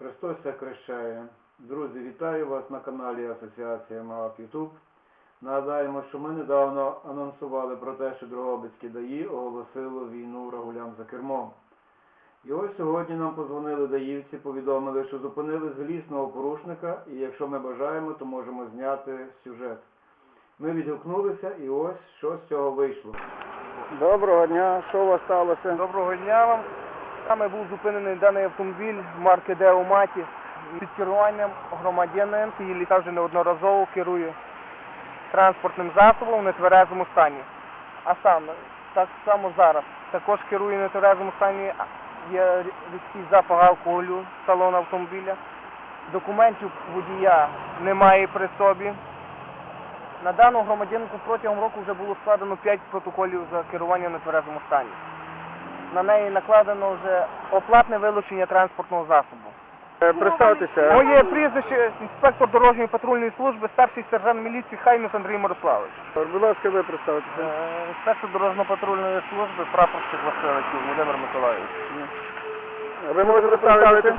Христос крещає. Друзі, вітаю вас на каналі Асоціація МААП Ютуб. Нагадаємо, що ми недавно анонсували про те, що Дрогобицьке ДАІ оголосило війну рагулям за кермом. І ось сьогодні нам позвонили даївці, повідомили, що зупинили злісного порушника, і якщо ми бажаємо, то можемо зняти сюжет. Ми відгукнулися, і ось що з цього вийшло. Доброго дня, що у вас сталося? Доброго дня вам. Саме був зупинений даний автомобіль марки Део Маті під керуванням громадянин, який літав вже неодноразово, керує транспортним засобом в нетверезому стані. А саме, так само зараз, також керує в нетверезому стані, є різкий запах алкоголю салону автомобіля. Документів водія немає при собі. На дану громадянку протягом року вже було складено 5 протоколів за керування в нетверезому стані на неї накладено вже оплатне вилучення транспортного засобу. Е, Представтеся. Моє прізвище інспектор дорожньої патрульної служби, старший сержант міліції Хайміс Андрій Мирославович. Будь ласка, ви представтеся. Е, Інспектор дорожньо-патрульної служби, прапорщик Васильович Володимир Миколаївич. Ви можете представити?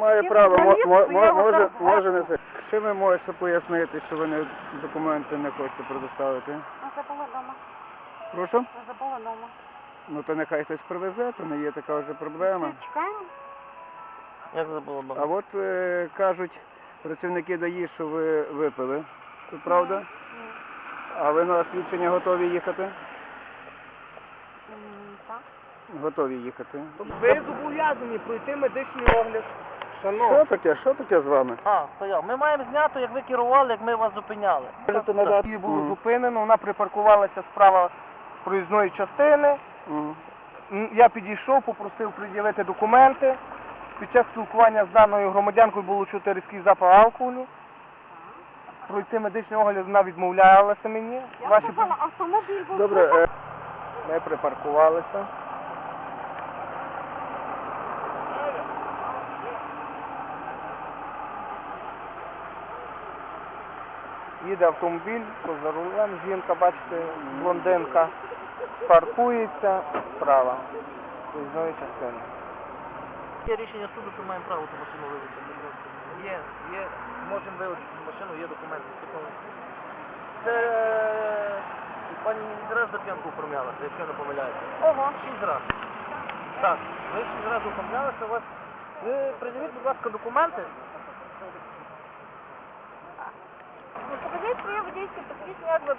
Має право, мо- мо- мо- може, може не це. Що ви можете пояснити, що ви не документи не хочете предоставити? Забула дома. Прошу? Забула дома. Ну то нехай хтось привезе, то не є така вже проблема. Чекаємо? Як забула А от е, кажуть працівники ДАІ, що ви випили. Це правда? А ви на свідчення готові їхати? Так. Готові їхати. Ви зобов'язані пройти медичний огляд. Що таке? Що таке з вами? А, стояв. Ми маємо зняти, як ви керували, як ми вас зупиняли. Її було Мгм. зупинено, вона припаркувалася справа проїзної частини. Я підійшов, попросив пред'явити документи. Під час спілкування з даною громадянкою було чути різкий запах алкоголю. Пройти медичний огляд вона відмовлялася мені. Я Ваші... сказала, автомобіль був. Добре, е, Ми припаркувалися. Їде автомобіль, поза рулем, жінка, бачите, блондинка, паркується справа. Проїзної частини. Є рішення суду, що маємо право ту машину вилучити. Є, є, можемо вилучити машину, є документи. Типу, Це е, пані раз за п'янку оформлялася, якщо не помиляюся. Ого. Шість раз. Так, ви шість разів оформлялися, у вас. Ви придивіть, будь ласка, документи. Ну, покажіть своє водійське посвідчення, як.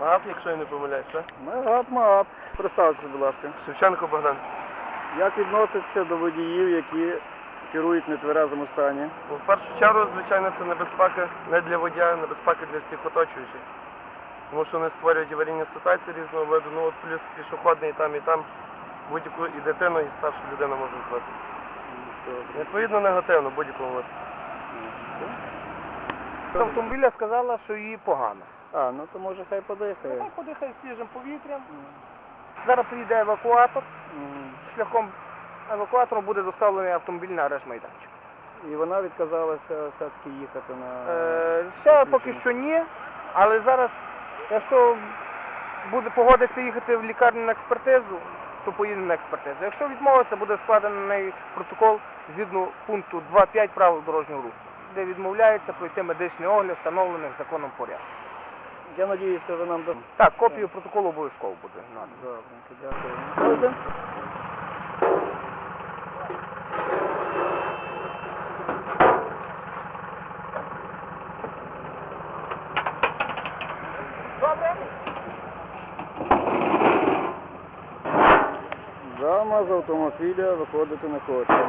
АП, якщо я не помиляюся, так? Магап, магап. Представтеся, будь ласка. Шевченко Богдан. Як відноситься до водіїв, які керують в нетверезому стані? Ну, в першу чергу, звичайно, це небезпека не для водія, а небезпека для всіх оточуючих. Тому що вони створюють аварійні ситуації різного виду, ну от плюс пішохідний і там, і там будь-яку і дитину, і старшу людину можуть збити. Відповідно, негативно будь-якому випадку. З автомобіля сказала, що їй погано. А, ну то може хай подихає. Нехай подихає свіжим повітрям. Зараз приїде евакуатор. Шляхом евакуатору буде доставлений автомобіль на арешт майданчик. І вона відказалася все-таки їхати на... Е, ще поки що ні, але зараз, якщо буде погодитися їхати в лікарню на експертизу, то поїдемо на експертизу. Якщо відмовиться, буде складений протокол згідно пункту 2.5 правил дорожнього руху, де відмовляється пройти медичний огляд, встановлених законом порядку. Я надіюся, ви нам дасте. Так, копію протоколу обов'язково буде. Добре, дякую. Дама з автомобіля виходити не хоче.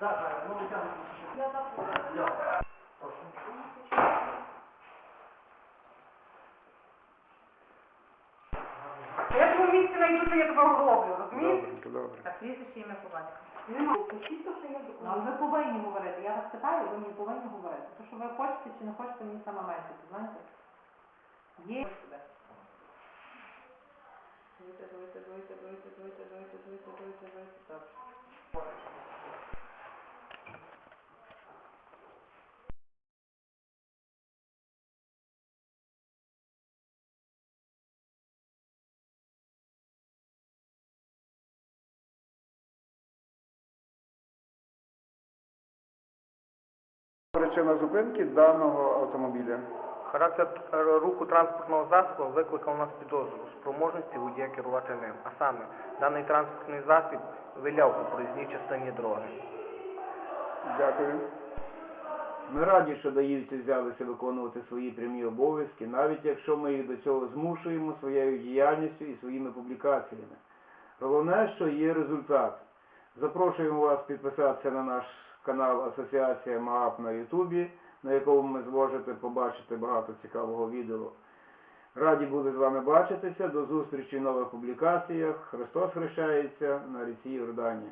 Так, ну витягнути. Я твоє місце найду, то я тебе роблю, розумієте? Добренько, добре. Так, прізвище ім'я по батькові. Нема. Пишіть, що є Ну, але ви повинні говорити. Я вас питаю, ви мені повинні говорити. То, що ви хочете чи не хочете, мені саме менше, знаєте? Є себе. Дуйте, дуйте, дуйте, дуйте, дуйте, дуйте, дуйте, дуйте. Добре. Причина зупинки даного автомобіля. Характер е, руху транспортного засобу викликав у нас підозру спроможності водія керувати ним. А саме, даний транспортний засіб виляв у проїзній частині дороги. Дякую. Ми раді, що даївці взялися виконувати свої прямі обов'язки, навіть якщо ми їх до цього змушуємо своєю діяльністю і своїми публікаціями. Головне, що є результат. Запрошуємо вас підписатися на наш канал Асоціація МААП на Ютубі, на якому ми зможете побачити багато цікавого відео. Раді були з вами бачитися. До зустрічі в нових публікаціях. Христос хрещається на ріці Йордані.